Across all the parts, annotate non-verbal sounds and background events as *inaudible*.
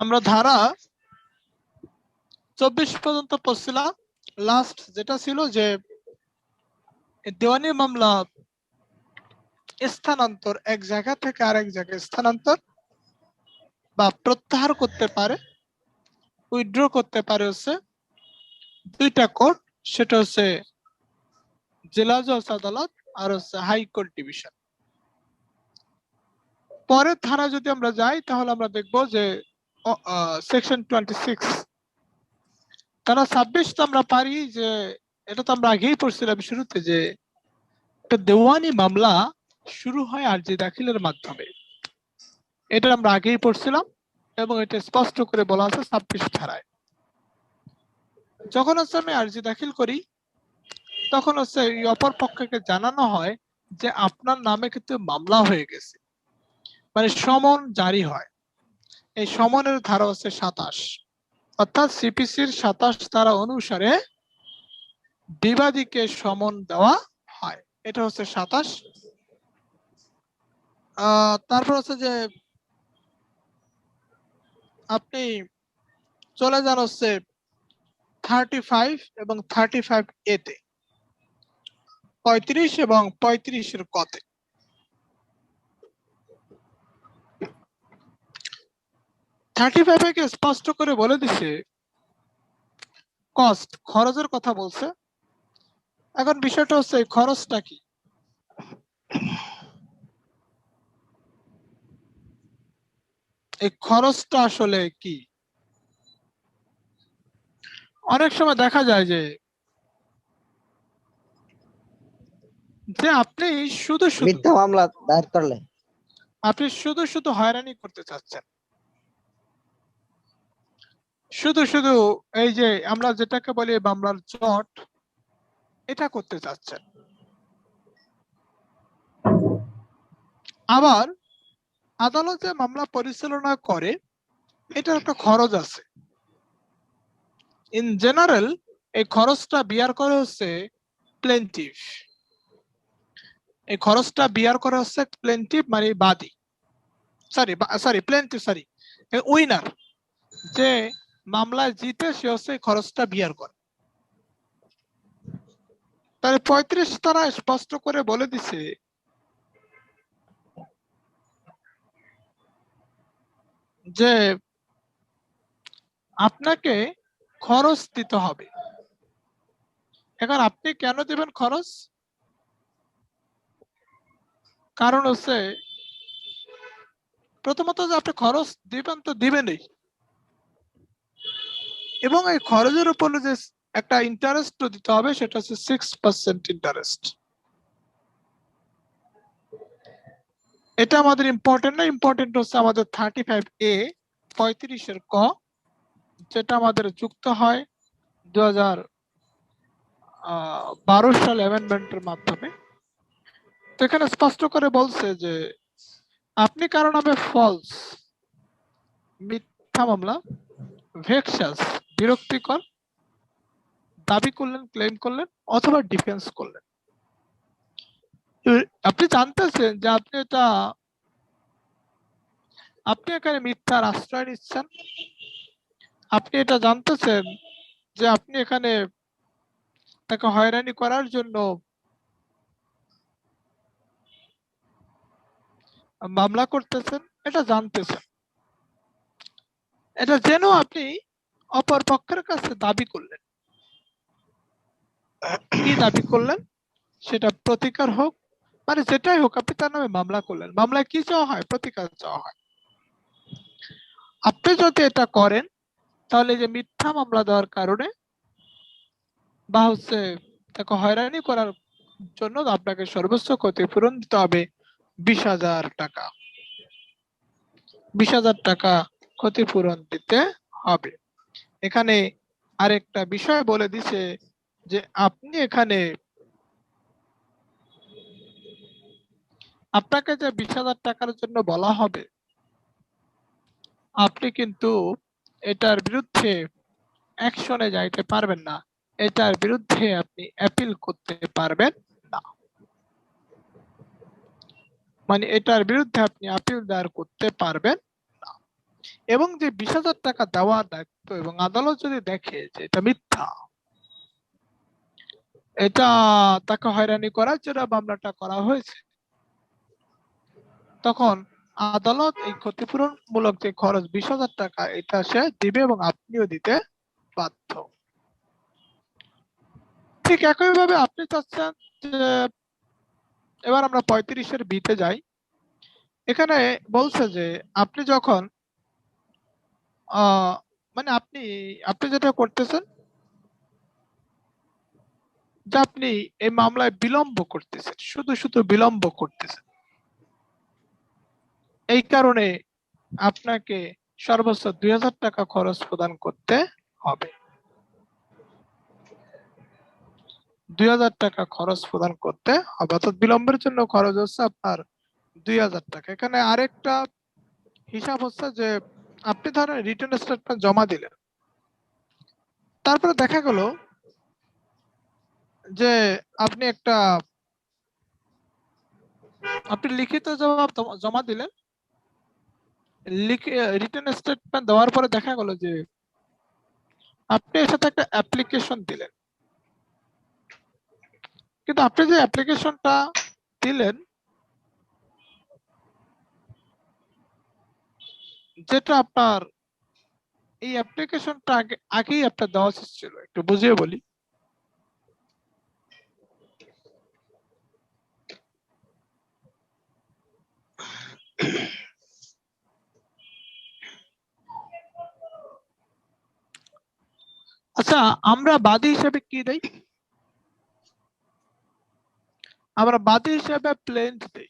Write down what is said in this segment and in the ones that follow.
আমরা ধারা চব্বিশ পর্যন্ত পড়ছিলাম লাস্ট যেটা ছিল যে, দেওয়ানি মামলা স্থানান্তর, এক জায়গা থেকে আরেক জায়গায় স্থানান্তর বা প্রত্যাহার করতে পারে উইথড্র করতে পারে হচ্ছে দুইটা কোর্ট সেটা হচ্ছে জেলা জজ আদালত আর হচ্ছে হাইকোর্ট ডিভিশন পরের ধারা যদি আমরা যাই, তাহলে আমরা দেখব যে সেকশন টোয়েন্টি সিক্স তারা ছাব্বিশ তো আমরা পারি যে, এটা তো আমরা আগেই পড়ছিলাম শুরুতে যে, একটা দেওয়ানি মামলা শুরু হয় দাখিলের মাধ্যমে। এটা আমরা আগেই পড়ছিলাম এবং এটা স্পষ্ট করে বলা আছে ছাব্বিশ ধারায়। যখন হচ্ছে আমি আর্জি দাখিল করি, তখন হচ্ছে এই অপর পক্ষকে জানানো হয় যে, আপনার নামে কিন্তু মামলা হয়ে গেছে। মানে সমন জারি হয়। এই সমনের ধারা হচ্ছে সাতাশ। অর্থাৎ সিপিসির সাতাশ ধারা অনুসারে বিবাদীকে সমন দেওয়া হয়। এটা হচ্ছে সাতাশ। তারপর হচ্ছে যে আপনি চলে যান হচ্ছে থার্টি ফাইভ এবং থার্টি ফাইভ এতে পঁয়ত্রিশ এবং পঁয়ত্রিশের কতে। থার্টি ফাইভে কে স্পষ্ট করে বলে দিছে কস্ট খরচের কথা বলছে। এখন বিষয়টা হচ্ছে এই খরচটা কি? এই খরচটা আসলে কি? অনেক সময় দেখা যায় যে যে আপনি শুধু শুধু মিথ্যা মামলা দায়ের করলে। আপনি শুধু শুধু হয়রানি করতে চাচ্ছেন। শুধু শুধু এই যে আমরা যেটাকে বলি মামলার জট, এটা করতে চাচ্ছেন। আবার আদালত মামলা পরিচালনা করে, এটার একটা খরচ আছে। ইন জেনারেল এই খরচটা বিয়ার করে হচ্ছে প্লেন্টিভ এই খরচটা বিয়ার করা হচ্ছে প্লেন্টিভ মানে বাদী। Sorry sorry plaintiff sorry winner যে মামলায় জিতে সে হচ্ছে খরচটা বিয়ার করে। তাহলে পঁয়ত্রিশ তারা স্পষ্ট করে বলে দিছে, যে আপনাকে খরচ দিতে হবে। এখন আপনি কেন দিবেন খরচ? কারণ হচ্ছে প্রথমত যে আপনি খরচ দিবেন তো দিবেনই। এবং এই খরচের উপর যে একটা ইন্টারেস্ট দিতে হবে, সেটা হচ্ছে সিক্স পার্সেন্ট ইন্টারেস্ট এটা আমাদের ইম্পর্টেন্ট না ইম্পর্টেন্ট হচ্ছে আমাদের থার্টি ফাইভ এ পঁয়ত্রিশের ক, যেটা আমাদের যুক্ত হয় দু হাজার বারো সাল অ্যামেন্ডমেন্টের মাধ্যমে। তো এখানে স্পষ্ট করে বলছে যে, আপনি কারণ হবে ফলস মিথ্যা মামলা ভেক্সাস বিরক্তিকর, দাবি করলেন ক্লেম করলেন, অথবা ডিফেন্স করলেন। আপনি জানতেছেন যে আপনি এটা, আপনি এখানে মিথ্যার আশ্রয় নিচ্ছেন। আপনি এটা জানতেছেন যে আপনি এখানে তাকে হয়রানি করার জন্য মামলা করতেছেন, এটা জানতেছেন। এটা যেন আপনি অপর পক্ষের কাছে দাবি করলেন। কি দাবি করলেন? সেটা প্রতিকার হোক মানে যেটাই হোক, আপনি তার নামে মামলা করলেন। মামলায় কি চাওয়া হয়? প্রতিকার চাওয়া হয়। আপনি যদি এটা করেন, তাহলে যে মিথ্যা মামলা দেওয়ার কারণে বা হচ্ছে তাকে হয়রানি করার জন্য আপনাকে সর্বোচ্চ ক্ষতিপূরণ দিতে হবে বিশ হাজার টাকা। বিশ হাজার টাকা ক্ষতিপূরণ দিতে হবে। এখানে আরেকটা বিষয় বলে দিছে যে আপনি এখানে আপনাকে যে বিশ হাজার টাকার জন্য বলা হবে, আপনি কিন্তু এটার বিরুদ্ধে অ্যাকশনে যাইতে পারবেন না। এটার বিরুদ্ধে আপনি অ্যাপিল করতে পারবেন না। মানে এটার বিরুদ্ধে আপনি আপিল দায়ের করতে পারবেন এবং যে বিশ হাজার টাকা দেওয়ার দায়িত্ব এবং আদালত যদি দেখে যে এটা মিথ্যা, এটা তাকে হয়রানি করার জন্য মামলাটা করা হয়েছে, তখন আদালত এই ক্ষতিপূরণ মূলক যে খরচ বিশ হাজার টাকা, এটা সে দিবে এবং আপনিও দিতে বাধ্য। ঠিক একইভাবে আপনি চাচ্ছেন যে এবার আমরা পঁয়ত্রিশের বিতে যাই। এখানে বলছে যে আপনি যখন মানে আপনি আপনি যেটা করতেছেন, যে আপনি এই মামলায় বিলম্ব করতেছেন, শুধু শুধু বিলম্ব করতেছেন। এই কারণে আপনাকে সর্বোচ্চ দুই হাজার টাকা খরচ প্রদান করতে হবে। দুই হাজার টাকা খরচ প্রদান করতে হবে, অর্থাৎ বিলম্বের জন্য খরচ হচ্ছে আপনার দুই হাজার টাকা। এখানে আরেকটা হিসাব হচ্ছে যে আপনি ধরেন রিটার্ন স্টেটমেন্ট জমা দিলেন। তারপরে দেখা গেল যে আপনি একটা আপনি লিখিত জবাব জমা- দিলেন। রিটার্ন স্টেটমেন্ট দেওয়ার পরে দেখা গেল যে আপনি এর সাথে একটা অ্যাপ্লিকেশন দিলেন। কিন্তু আপনি যে অ্যাপ্লিকেশনটা দিলেন যেটা আপনার এই অ্যাপ্লিকেশনটা আগে, আগেই আপনার দেওয়া উচিত ছিল। একটু বুঝিয়ে বলি। আচ্ছা আমরা বাদী হিসেবে কি দেই? আমরা বাদী হিসেবে প্লেন দেই।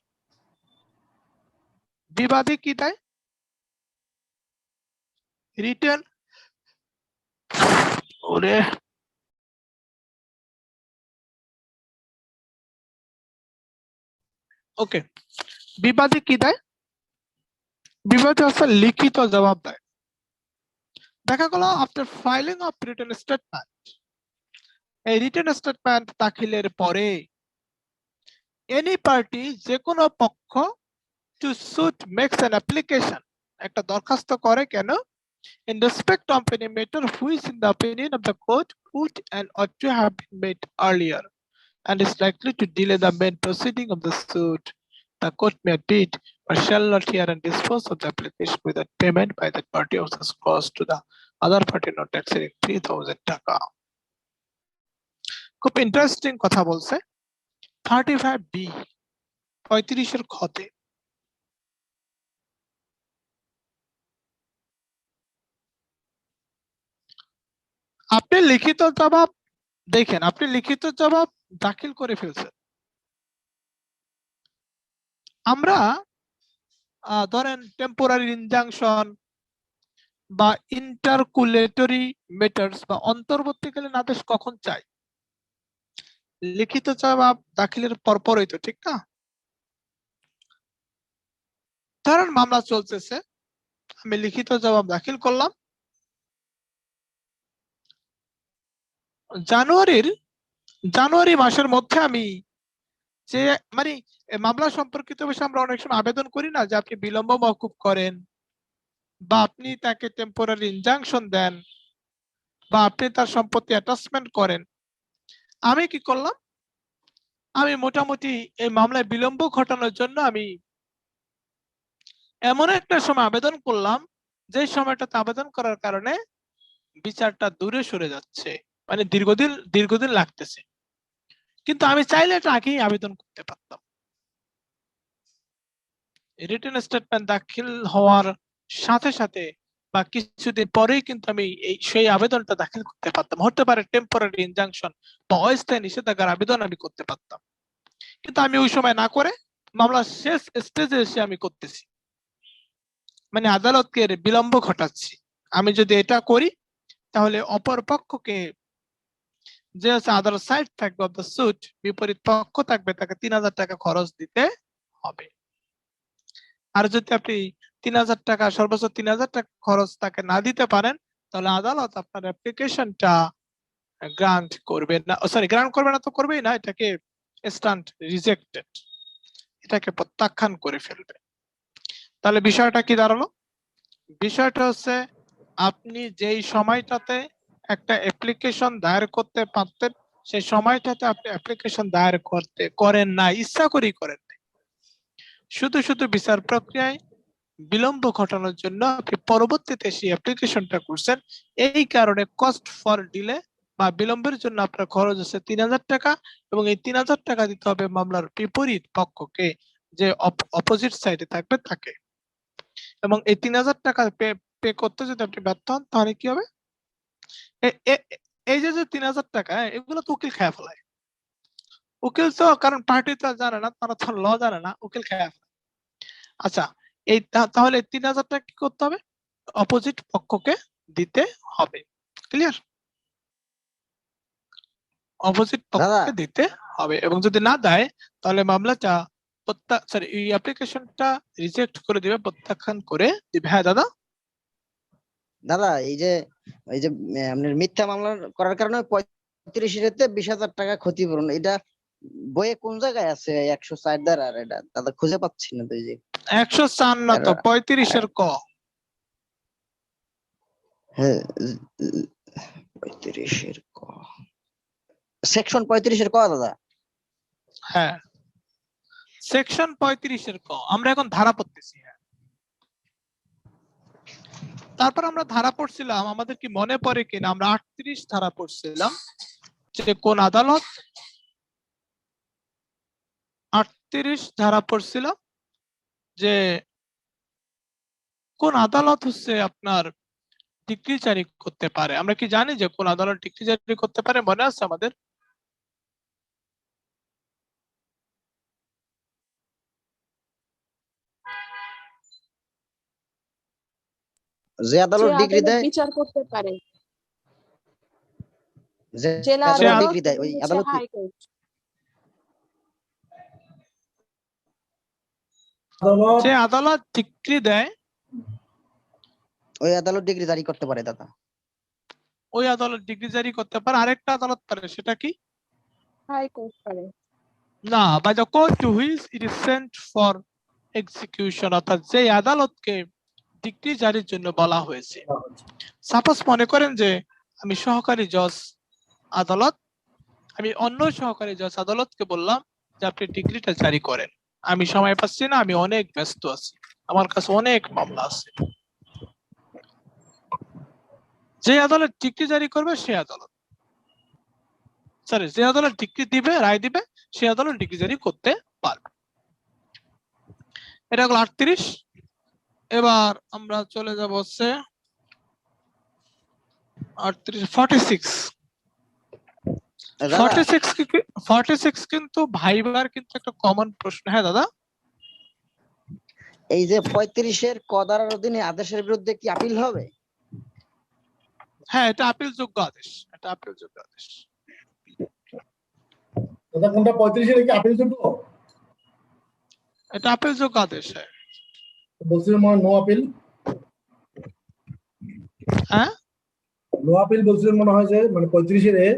বিবাদী কি দেয়? রিটেন ওরে। ওকে বিবাদী কি দেয়? বিবাদী হচ্ছে লিখিত জবাব দেয়। দেখা গেল after filing of written statement এই রিটেন স্টেটমেন্ট দাখিলের পরে এনি পার্টি যে কোনো পক্ষ to suit makes an application একটা দরখাস্ত করে কেন? in respect of any matter which in the opinion of the court would and ought to have been made earlier and is likely to delay the main proceeding of the suit. The court may bid or shall not hear and dispose of the application without payment by that party of the cost to the other party not exceeding three thousand টাকা খুব interesting কথা বলছে thirty five B পঁয়ত্রিশের খতে আপনি লিখিত জবাব দেখেন, আপনি লিখিত জবাব দাখিল করে ফেলছেন। আমরা ধরেন টেম্পোরারি ইনজাংশন বা ইন্টারকুলেটরি মেটার্স বা অন্তর্বর্তীকালীন আদেশ কখন চাই? লিখিত জবাব দাখিলের পরপরই তো, ঠিক না? ধরেন মামলা চলতেছে, আমি লিখিত জবাব দাখিল করলাম জানুয়ারির, জানুয়ারি মাসের মধ্যে আমি যে মানে মামলা সম্পর্কিত বিষয়ে আমরা অনেক সময় আবেদন করি না যে আপনি বিলম্ব মওকুফ করেন বা আপনি তাকে টেম্পোরারি ইনজাংশন দেন বা আপনি তার সম্পত্তি অ্যাটাচমেন্ট করেন। আমি কি করলাম? আমি মোটামুটি এই মামলায় বিলম্ব ঘটানোর জন্য আমি এমন একটা সময় আবেদন করলাম যে সময়টাতে আবেদন করার কারণে বিচারটা দূরে সরে যাচ্ছে। মানে দীর্ঘদিন দীর্ঘদিন লাগতেছে। কিন্তু আমি চাইলে এটা আগেই আবেদন করতে পারতাম। রিটেন স্টেটমেন্ট দাখিল হওয়ার সাথে সাথে বা কিছুদিন পরেই কিন্তু আমি এই, সেই আবেদনটা দাখিল করতে পারতাম। হতে পারে টেম্পোরারি ইনজাংশন বা অস্থায়ী নিষেধাজ্ঞার আবেদন আমি করতে পারতাম। কিন্তু আমি ওই সময় না করে মামলার শেষ স্টেজে এসে আমি করতেছি। মানে আদালতকে বিলম্ব ঘটাচ্ছি। আমি যদি এটা করি, তাহলে অপর পক্ষকে যে হচ্ছে আদালত সাইড থাকবে অফ দ্য সুট বিপরীত পক্ষ থাকবে, তাকে তিন হাজার টাকা খরচ দিতে হবে। আর যদি আপনি তিন হাজার টাকা, সর্বোচ্চ তিন হাজার টাকা খরচ তাকে না দিতে পারেন, তাহলে আদালত আপনার অ্যাপ্লিকেশনটা গ্রান্ট করবে না সরি গ্রান্ট করবে না তো করবেই না, এটাকে স্ট্যান্ড রিজেক্টেড এটাকে প্রত্যাখ্যান করে ফেলবে। তাহলে বিষয়টা কি দাঁড়াল? বিষয়টা হচ্ছে আপনি যেই সময়টাতে একটা অ্যাপ্লিকেশন দায়ের করতে পারতেন, সেই সময়টাতে আপনি অ্যাপ্লিকেশন দায়ের করতে, করেন না, ইচ্ছা করেই করেন শুধু শুধু বিচার প্রক্রিয়ায় বিলম্ব ঘটানোর জন্য আপনি পরবর্তীতে সেই অ্যাপ্লিকেশনটা করছেন। এই কারণে কস্ট ফর ডিলে বা বিলম্বের জন্য আপনার খরচ হচ্ছে তিন হাজার টাকা এবং এই তিন হাজার টাকা দিতে হবে মামলার বিপরীত পক্ষকে, যে অপোজিট সাইডে থাকবে তাকে। এবং এই তিন হাজার টাকা পে করতে যদি আপনি ব্যর্থ হন, তাহলে কি হবে? এই যে যে তিন হাজার টাকা হ্যাঁ, এগুলো তো উকিল খেয়ে ফেলায়। উকিল তো কারণ পার্টি তো জানে না তারা তো ল জানে না উকিল খেয়ে ফেলায়। আচ্ছা এই তাহলে তিন হাজার টাকা কি করতে হবে? অপোজিট পক্ষকে দিতে হবে। ক্লিয়ার অপোজিট পক্ষকে দিতে হবে এবং যদি না দেয় তাহলে মামলাটা প্রত্যা সরি এই অ্যাপ্লিকেশনটা রিজেক্ট করে দিবে প্রত্যাখ্যান করে দিবে। হ্যাঁ দাদা? দাদা এই যে এই যে আপনার মিথ্যা মামলা করার কারণে পঁয়ত্রিশ রেতে বিশ হাজার টাকা ক্ষতিপূরণ এটা বইয়ে কোন জায়গায় আছে একশো চার দ্বারা? আর এটা দাদা খুঁজে পাচ্ছি না তো এই যে। একশো চার না তো এরা- পঁয়ত্রিশের ক? হ্যাঁ পঁয়ত্রিশের ক। সেকশন পঁয়ত্রিশের ক দাদা? হ্যাঁ। সেকশন পঁয়ত্রিশের ক। আমরা এখন ধারা পড়তেছি হ্যাঁ। তারপর আমরা ধারা পড়ছিলাম, আমাদের কি মনে পড়ে কিনা? আমরা আটত্রিশ ধারা পড়ছিলাম যে কোন আদালত আটত্রিশ ধারা পড়ছিলাম যে কোন আদালত হচ্ছে আপনার ডিগ্রি জারি করতে পারে। আমরা কি জানি যে কোন আদালত ডিগ্রি জারি করতে পারে? মনে আছে আমাদের? যে আদালত ডিগ্রি দেয় বিচার করতে পারে। যে জেলা আদালত আদালত ডিগ্রি দেয় ওই আদালত যে আদালত ডিগ্রি দেয় ওই আদালত ডিগ্রি জারি করতে পারে দাদা। ওই আদালত ডিগ্রি জারি করতে পারে আরেকটা আদালত পারে সেটা কি? হাইকোর্ট পারে। না by the court to which it is sent for execution অর্থাৎ যে আদালতকে ডিগ্রি জারির জন্য বলা হয়েছে। সাপোজ মনে করেন যে আমি সহকারী জজ আদালত আমি অন্য সহকারী জজ আদালতকে বললাম যে আপনি ডিগ্রিটা জারি করেন। আমি সময় পাচ্ছি না আমি অনেক ব্যস্ত আছি। আমার কাছে অনেক মামলা আছে। যে আদালত ডিগ্রি জারি করবে সে আদালত। সরি যে আদালত ডিগ্রি দিবে রায় দিবে সে আদালত ডিগ্রি জারি করতে পারবে। এটা হলো আটত্রিশ এবার আমরা চলে যাব হচ্ছে কিন্তু ভাইবার কিন্তু একটা কমন প্রশ্ন। হ্যাঁ দাদা? এই যে পঁয়ত্রিশের অধীনে আদেশের বিরুদ্ধে কি আপিল হবে? হ্যাঁ এটা আপিল যোগ্য আদেশ। এটা আপিল যোগ্য আদেশ। দাদা কোনটা পঁয়ত্রিশের কি আপিল যোগ্য এটা আপিল যোগ্য আদেশ হ্যাঁ। বলছিলেন মনে নো আপিল হ্যাঁ? নো আপিল বলছিলেন মনে হয় যে মানে পঁয়ত্রিশের এ।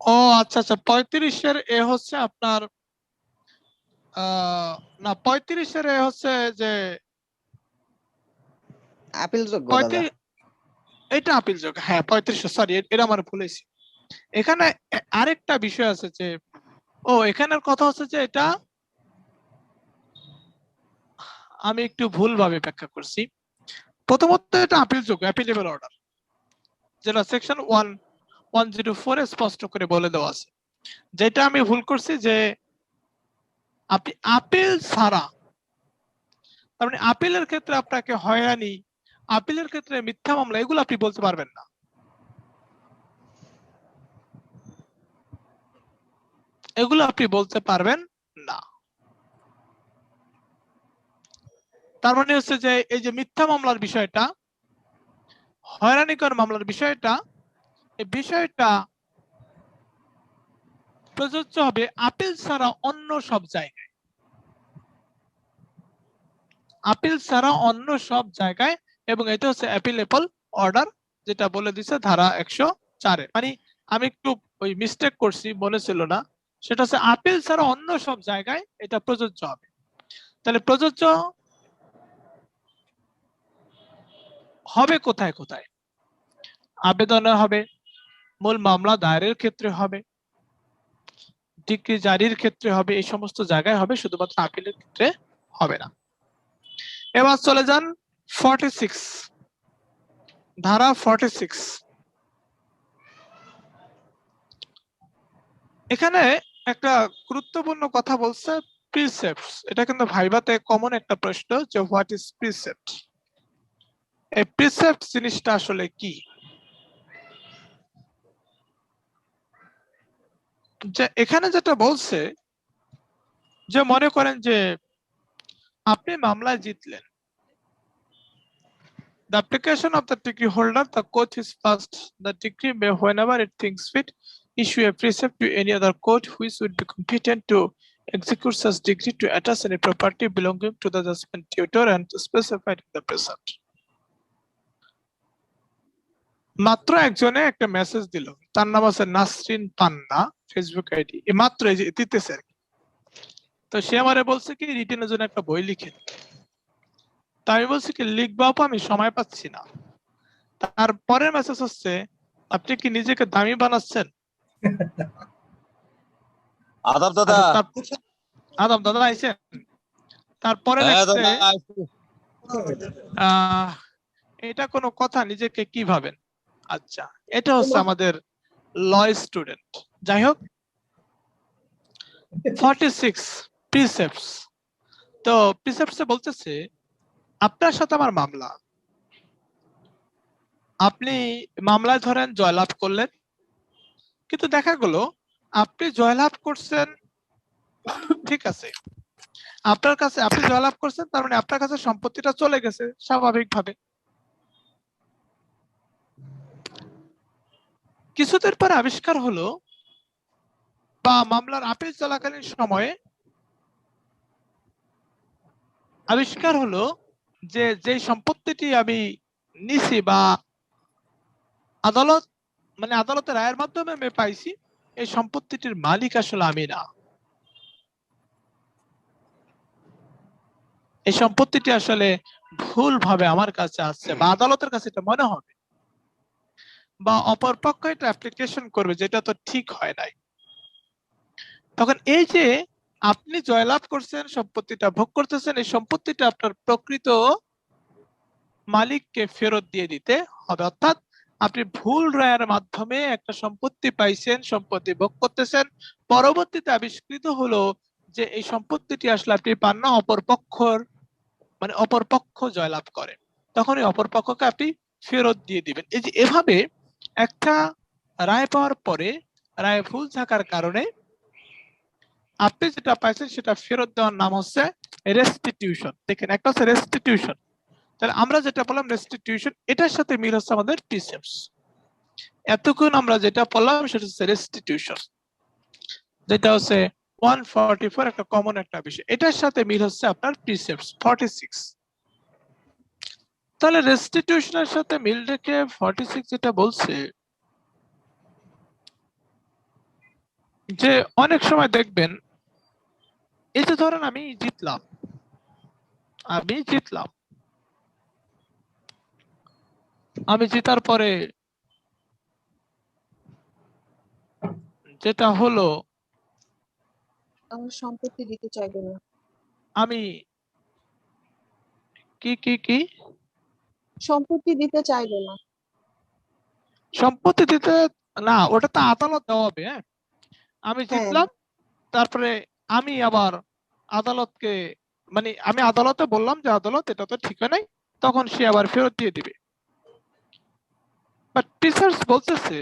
ও আচ্ছা আচ্ছা পঁয়ত্রিশের এ হচ্ছে আপনার আহ, না পঁয়ত্রিশের এ হচ্ছে যে আপিল যোগ্য পঁয়ত্রিশ এটা আপিল যোগ্য হ্যাঁ পঁয়ত্রিশ সরি এটা আমার ভুলেছি এখানে আরেকটা বিষয় আছে যে ও, এখানের কথা হচ্ছে যে এটা আমি একটু ভুলভাবে ব্যাখ্যা করছি। প্রথমত এটা আপিল যোগ্য অ্যাপিলেবল অর্ডার যেটা সেকশন ওয়ান ওয়ান জিরো ফোরে স্পষ্ট করে বলে দেওয়া আছে। যেটা আমি ভুল করছি যে আপনি আপিল ছাড়া, তার মানে আপিলের ক্ষেত্রে আপনাকে হয়রানি আপিলের ক্ষেত্রে মিথ্যা মামলা, এগুলো আপনি বলতে পারবেন না। এগুলো আপনি বলতে পারবেন না। তার মানে হচ্ছে যে, এই যে মিথ্যা মামলার বিষয়টা, হয়রানিকর মামলার বিষয়টা, এই বিষয়টা প্রযোজ্য হবে আপিল ছাড়া অন্য সব জায়গায়। আপিল ছাড়া অন্য সব জায়গায়, এবং এটা হচ্ছে অ্যাপিলেবল অর্ডার যেটা বলে দিছে ধারা একশো চারে মানে আমি একটু ওই মিস্টেক করছি, মনে ছিল না। সেটা হচ্ছে আপিল ছাড়া অন্য সব জায়গায় এটা প্রযোজ্য হবে। তাহলে প্রযোজ্য হবে কোথায় কোথায়? আবেদনের হবে, মূল মামলা দায়েরের ক্ষেত্রে হবে, ডিগ্রি জারির ক্ষেত্রে হবে, এই সমস্ত জায়গায় হবে, শুধুমাত্র আপিলের ক্ষেত্রে হবে না। এবার চলে যান ফর্টি সিক্স ধারা ফর্টি সিক্স এখানে একটা গুরুত্বপূর্ণ কথা বলছে প্রিসেপ্টস এটা কিন্তু ভাইবাতে কমন একটা প্রশ্ন যে হোয়াট ইজ প্রিসেপ্ট এই প্রিসেপ্ট জিনিসটা আসলে কি? যে এখানে যেটা বলছে যে মনে করেন যে আপনি মামলায় জিতলেন। The application of the degree holder, the court is passed. The degree may, whenever it thinks fit, issue a precept to any other court which would be competent to execute such degree to attach any property belonging to the judgment tutor and specified in the precept. মাত্র একজনে একটা message দিল তার নাম আছে নাসরিন পান্না Facebook ID মাত্র এই যে দিতেছে আর তো সে আমারে বলছে কি রিটেনের জন্য একটা বই লিখে। তা আমি বলছি কি লিখব আমি সময় পাচ্ছি না তারপরের মেসেজ হচ্ছে আপনি কি নিজেকে দামি বানাচ্ছেন *laughs* আদাব দাদা। আচ্ছা, তার- দাদা আইছেন? তারপরে হ্যাঁ এটা কোনো কথা নিজেকে কি ভাবেন? আচ্ছা এটা হচ্ছে আমাদের ল স্টুডেন্ট যাই হোক ফর্টি সিক্স তো প্রিসেপসে বলতেছে আপনার সাথে আমার মামলা। আপনি মামলায় ধরেন জয়লাভ করলেন। কিন্তু দেখা গেল, আপনি জয়লাভ করছেন, ঠিক আছে। আপনার কাছে, আপনি জয়লাভ করছেন, তার মানে আপনার কাছে সম্পত্তিটা চলে গেছে, স্বাভাবিকভাবে। কিছুদিন পর আবিষ্কার হলো, বা মামলার আপিল চলাকালীন সময়ে আবিষ্কার হলো যে যে সম্পত্তিটি আমি নিছি বা আদালত মানে আদালতের রায়ের মাধ্যমে আমি পাইছি, এই সম্পত্তিটির মালিক আসলে আমি না। এই সম্পত্তিটি আসলে ভুল ভাবে আমার কাছে আসছে বা আদালতের কাছে এটা মনে হবে বা অপর পক্ষ এটা অ্যাপ্লিকেশন করবে, যেটা তো ঠিক হয় নাই। তখন এই যে আপনি জয়লাভ করছেন, সম্পত্তিটা ভোগ করতেছেন, এই সম্পত্তিটা আপনার প্রকৃত মালিককে ফেরত দিয়ে দিতে হবে। অর্থাৎ আপনি ভুল রায়ের মাধ্যমে একটা সম্পত্তি পাইছেন, সম্পত্তি ভোগ করতেছেন। পরবর্তীতে আবিষ্কৃত হলো যে এই সম্পত্তিটি আসলে আপনি পান না, অপর পক্ষর মানে অপর পক্ষ জয়লাভ করে। তখন এই অপর পক্ষকে আপনি ফেরত দিয়ে দিবেন। এই যে এভাবে একটা রায় পাওয়ার পরে রায় ভুল থাকার কারণে আপনি যেটা পাইছেন সেটা ফেরত দেওয়ার নাম হচ্ছে রেস্টিটিউশন দেখেন, একটা হচ্ছে রেস্টিটিউশন তাহলে আমরা যেটা বললাম রেস্টিটিউশন এটার সাথে মিল হচ্ছে আমাদের প্রিসেপস এতক্ষণ আমরা যেটা বললাম সেটা হচ্ছে রেস্টিটিউশন যেটা হচ্ছে ওয়ান ফর্টি ফোর একটা কমন একটা বিষয়। এটার সাথে মিল হচ্ছে আপনার প্রিসেপস ফর্টি সিক্স তাহলে রেস্টিটিউশনের সাথে মিল রেখে ফর্টি সিক্স যেটা বলছে, যে অনেক সময় দেখবেন, এই যে ধরেন আমি জিতলাম আমি জিতলাম। আমি জেতার পরে যেটা হলো আমার সম্পত্তি দিতে চাইবে না। আমি কি কি কি? সম্পত্তি দিতে চাইবে না। সম্পত্তি দিতে না ওটা তো আদালত দেওয়া হবে হ্যাঁ? আমি হ্যাঁ। জিতলাম তারপরে আমি আবার আদালতকে মানে আমি আদালতে বললাম যে আদালত এটা তো ঠিক হয় নাই তখন সে আবার ফেরত দিয়ে দিবে। বাট টিচার্স বলতেছে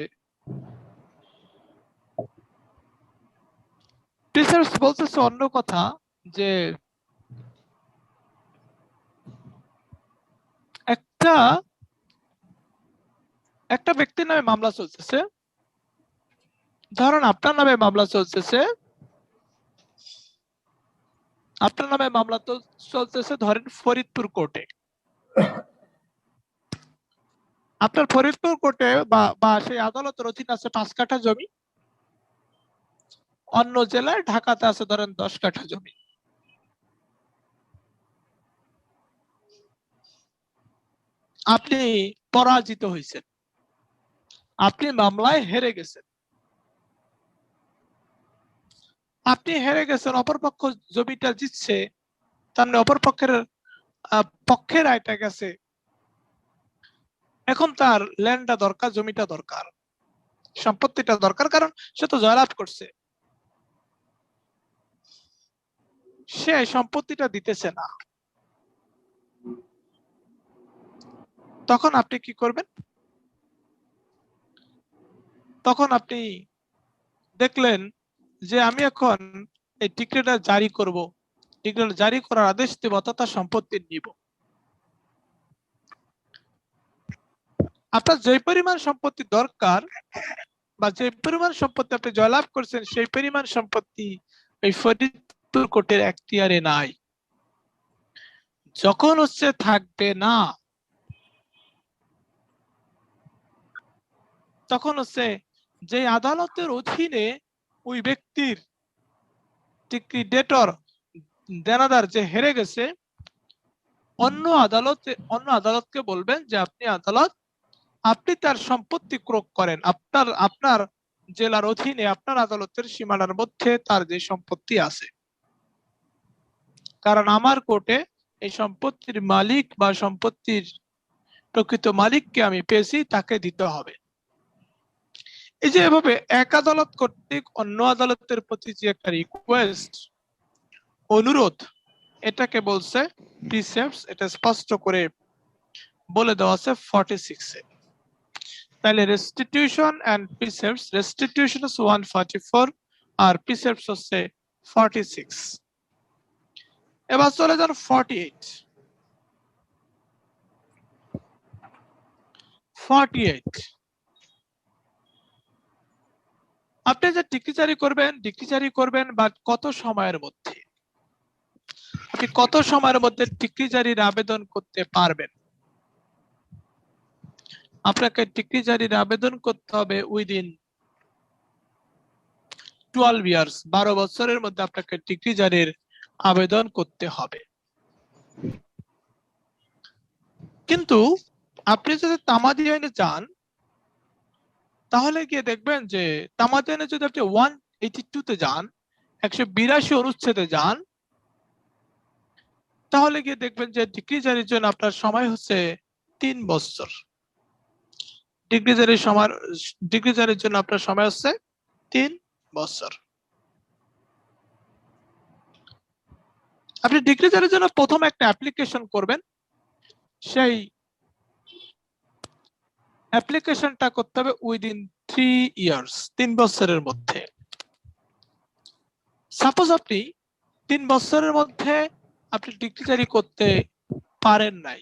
টিচার্স বলতেছে অন্য কথা যে একটা একটা ব্যক্তির নামে মামলা চলতেছে। ধরুন আপনার নামে মামলা চলতেছে, আপনার নামে মামলা তো চলতেছে ধরেন ফরিদপুর কোর্টে। আপনার ফরিদপুর কোর্টে বা বা সেই আদালতের অধীন আছে পাঁচ কাঠা জমি। অন্য জেলায় ঢাকাতে আছে ধরেন দশ কাঠা জমি। আপনি পরাজিত হয়েছেন। আপনি মামলায় হেরে গেছেন। আপনি হেরে গেছেন, অপরপক্ষ জমিটা জিতছে, তার মানে অপরপক্ষের পক্ষের আয়টা গেছে। এখন তার ল্যান্ডটা দরকার, জমিটা দরকার, সম্পত্তিটা দরকার, কারণ সে তো জয়লাভ করছে। সে সম্পত্তিটা দিতেছে না। তখন আপনি কি করবেন? তখন আপনি দেখলেন যে আমি এখন এই টিকিটটা জারি করব। টিকিট জারি করার আদেশ দেব তথা সম্পত্তি নিব। আপনার যে পরিমাণ সম্পত্তি দরকার বা যে পরিমাণ সম্পত্তি আপনি জয়লাভ করছেন, সেই পরিমাণ সম্পত্তি এই ফরিদপুর কোর্টের এখতিয়ারে নাই। যখন হচ্ছে থাকবে না, তখন হচ্ছে যে আদালতের অধীনে ওই ব্যক্তির ডেটর দেনাদার যে হেরে গেছে, অন্য আদালতে, অন্য আদালতকে বলবেন যে আপনি আদালত আপনি তার সম্পত্তি ক্রোক করেন। আপনার আপনার জেলার অধীনে, আপনার আদালতের সীমানার মধ্যে তার যে সম্পত্তি আছে। কারণ আমার কোর্টে এই সম্পত্তির মালিক বা সম্পত্তির প্রকৃত মালিককে আমি পেয়েছি, তাকে দিতে হবে। এই যে এভাবে এক আদালত কর্তৃক অন্য আদালতের প্রতি যে একটা রিকোয়েস্ট অনুরোধ, এটাকে বলছে এটা স্পষ্ট করে বলে দেওয়া আছে ফর্টি সিক্সে তাহলে রেস্টিটিউশন এন্ড প্রিসেপ্টস রেস্টিটিউশন হচ্ছে ওয়ান ফর্টি ফোর আর প্রিসেপ্টস হচ্ছে ফর্টি সিক্স এবার চলে যান ফর্টি এইট ফর্টি এইট আপনি যে ডিক্রিজারি করবেন ডিগ্রি জারি করবেন বা কত সময়ের মধ্যে? আপনি কত সময়ের মধ্যে ডিক্রিজারির আবেদন করতে পারবেন? আপনাকে ডিগ্রি জারির আবেদন করতে হবে উইদিন টুয়েলভ ইয়ার্স, বারো বছরের মধ্যে আপনাকে ডিগ্রি জারির আবেদন করতে হবে। কিন্তু আপনি যদি তামাদি আইনে যান, তাহলে গিয়ে দেখবেন যে তামাদি আইনে যদি আপনি ওয়ান এইটি তে যান, একশো বিরাশি অনুচ্ছেদে যান, তাহলে গিয়ে দেখবেন যে ডিগ্রি জারির জন্য আপনার সময় হচ্ছে তিন বছর। ডিগ্রি জারির সময়, ডিগ্রি জারির জন্য আপনার সময় হচ্ছে তিন বছর। আপনি ডিগ্রি জারির জন্য প্রথম একটা অ্যাপ্লিকেশন করবেন। সেই অ্যাপ্লিকেশনটা করতে হবে উইদিন থ্রি ইয়ার্স তিন বছরের মধ্যে। সাপোজ আপনি তিন বছরের মধ্যে আপনি ডিগ্রি জারি করতে পারেন নাই।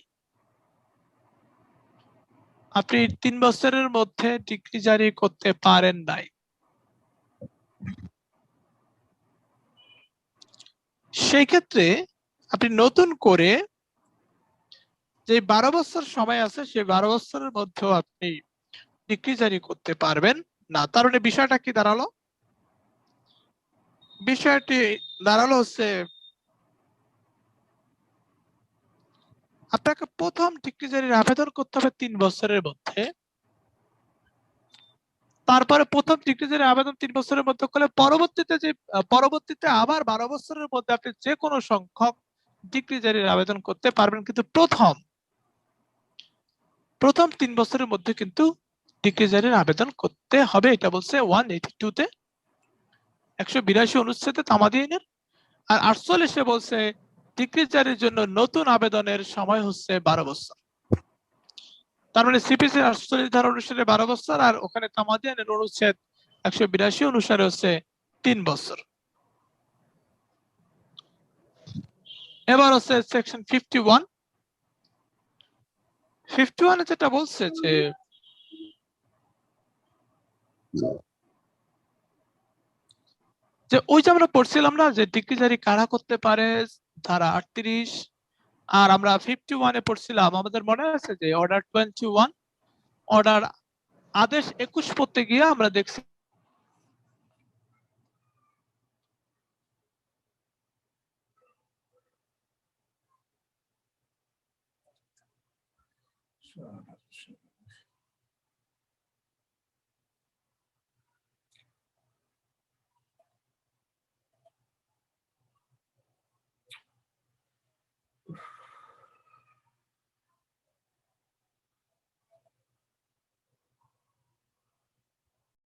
আপনি তিন বছরের মধ্যে ডিগ্রি জারি করতে পারেন নাই। সেই ক্ষেত্রে আপনি নতুন করে যে বারো বছর সময় আছে, সেই বারো বছরের মধ্যেও আপনি ডিগ্রি জারি করতে পারবেন না। তার মানে বিষয়টা কি দাঁড়াল? বিষয়টি দাঁড়াল হচ্ছে আপনাকে প্রথম ডিগ্রি জারির আবেদন করতে হবে তিন বছরের মধ্যে। তারপরে প্রথম ডিগ্রি জারির আবেদন তিন বছরের মধ্যে করলে পরবর্তীতে যে পরবর্তীতে আবার বারো বছরের মধ্যে আপনি যে কোনো সংখ্যক ডিগ্রি জারির আবেদন করতে পারবেন। কিন্তু প্রথম প্রথম তিন বছরের মধ্যে কিন্তু ডিগ্রি জারির আবেদন করতে হবে। এটা বলছে ওয়ান এইটি টু তে। একশো বিরাশি অনুচ্ছেদে তামাদি আইনের আর আটচল্লিশে বলছে ডিগ্রি জারির জন্য নতুন আবেদনের সময় হচ্ছে বারো বছর। তার মানে সিপিসি আটচল্লিশ ধারা অনুসারে বারো বছর, আর ওখানে তামাদি আইনের অনুচ্ছেদ একশো বিরাশি অনুসারে হচ্ছে তিন বছর। এবার হচ্ছে সেকশন ফিফটি ওয়ান ফিফটি ওয়ানে যেটা বলছে যে যে ওই যে আমরা পড়ছিলাম না যে ডিগ্রি জারি কারা করতে পারে? ধারা আটত্রিশ, আর আমরা ফিফটি ওয়ানে পড়ছিলাম। আমাদের মনে আছে যে অর্ডার টোয়েন্টি ওয়ান অর্ডার আদেশ একুশ পড়তে গিয়ে আমরা দেখছি আঠারোশো